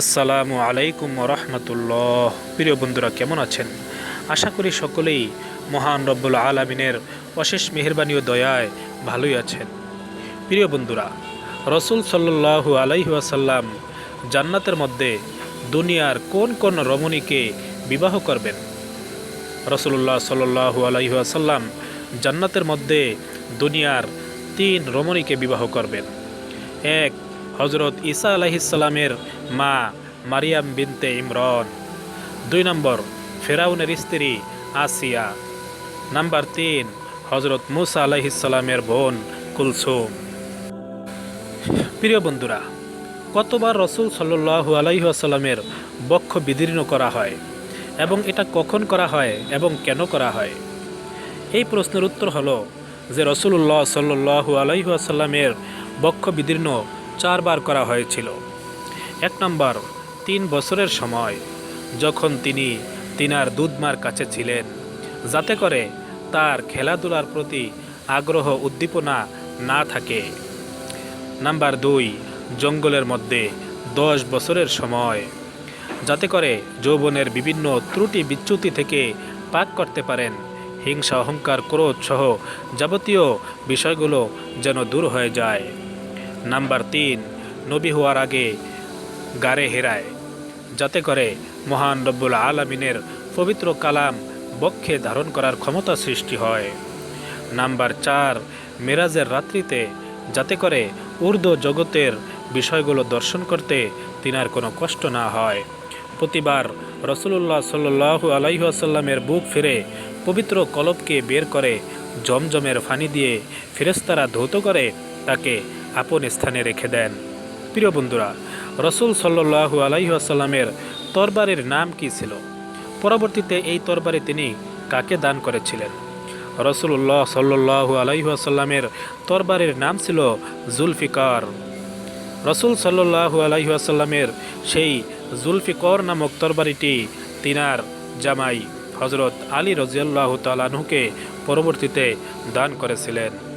আসসালামু আলাইকুম রহমতুল্লাহ। প্রিয় বন্ধুরা, কেমন আছেন? আশা করি সকলেই মহান রব্বুল আলমিনের অশেষ মেহরবানি ও দয়ায় ভালোই আছেন। প্রিয় বন্ধুরা, রসুল সাল্লু আলাইহাসাল্লাম জান্নাতের মধ্যে দুনিয়ার কোন কোন রমণীকে বিবাহ করবেন? রসুল্লাহ সাল্লু আলাইহাসাল্লাম জান্নাতের মধ্যে দুনিয়ার তিন রমণীকে বিবাহ করবেন। এক হজরত ঈসা আলাহিসাল্লামের মা মারিয়াম বিনতে ইমরন। দুই নম্বর, ফেরাউনের স্ত্রী আসিয়া। নাম্বার তিন হজরত মুসা আলাহিসাল্লামের বোন কুলসুম। প্রিয় বন্ধুরা, কতবার রসুল সাল্লু আলাইসাল্লামের বক্ষ বিদীর্ণ করা হয় এবং এটা কখন করা হয় এবং কেন করা হয়? এই প্রশ্নের উত্তর হলো যে রসুল্লাহ সাল্লু আলাইসাল্লামের বক্ষ বিদীর্ণ চারবার করা হয়েছিল। এক নম্বর, তিন বছরের সময়, যখন তিনি তিনার দুধমার কাছে ছিলেন, যাতে করে তার খেলাধুলার প্রতি আগ্রহ, উদ্দীপনা না থাকে। নাম্বার দুই, জঙ্গলের মধ্যে দশ বছরের সময়, যাতে করে যৌবনের বিভিন্ন ত্রুটি বিচ্যুতি থেকে পাক করতে পারেন, হিংসা, অহংকার, ক্রোধ সহ যাবতীয় বিষয়গুলো যেন দূর হয়ে যায়। নাম্বার তিন, নবী হওয়ার আগে গাড়ে হেরায়, যাতে করে মহান রব্বুল আলমিনের পবিত্র কালাম বক্ষে ধারণ করার ক্ষমতা সৃষ্টি হয়। নাম্বার চার, মেরাজের রাত্রিতে যাতে করে উর্দু জগতের বিষয়গুলো দর্শন করতে তিনার কোনো কষ্ট না হয়। প্রতিবার রসুল্লাহ সাল্লু আলাইসাল্লামের বুক ফিরে পবিত্র কলবকে বের করে জমজমের ফানি দিয়ে ফেরেস্তারা ধৌত করে তাকে আপন স্থানে রেখে দেন। প্রিয় বন্ধুরা, রসুল সাল্লু আলাইসাল্লামের তরবারের নাম কি ছিল? পরবর্তীতে এই তরবারে তিনি কাকে দান করেছিলেন? রসুল্লাহ সাল্লু আলাইসাল্লামের তরবারের নাম ছিল জুলফিকার। রসুল সাল্লু আলাইসাল্লামের সেই জুলফিকর নামক তরবারিটি তিনার জামাই হজরত আলী রজিয়াল্লাহ তালাহুকে পরবর্তীতে দান করেছিলেন।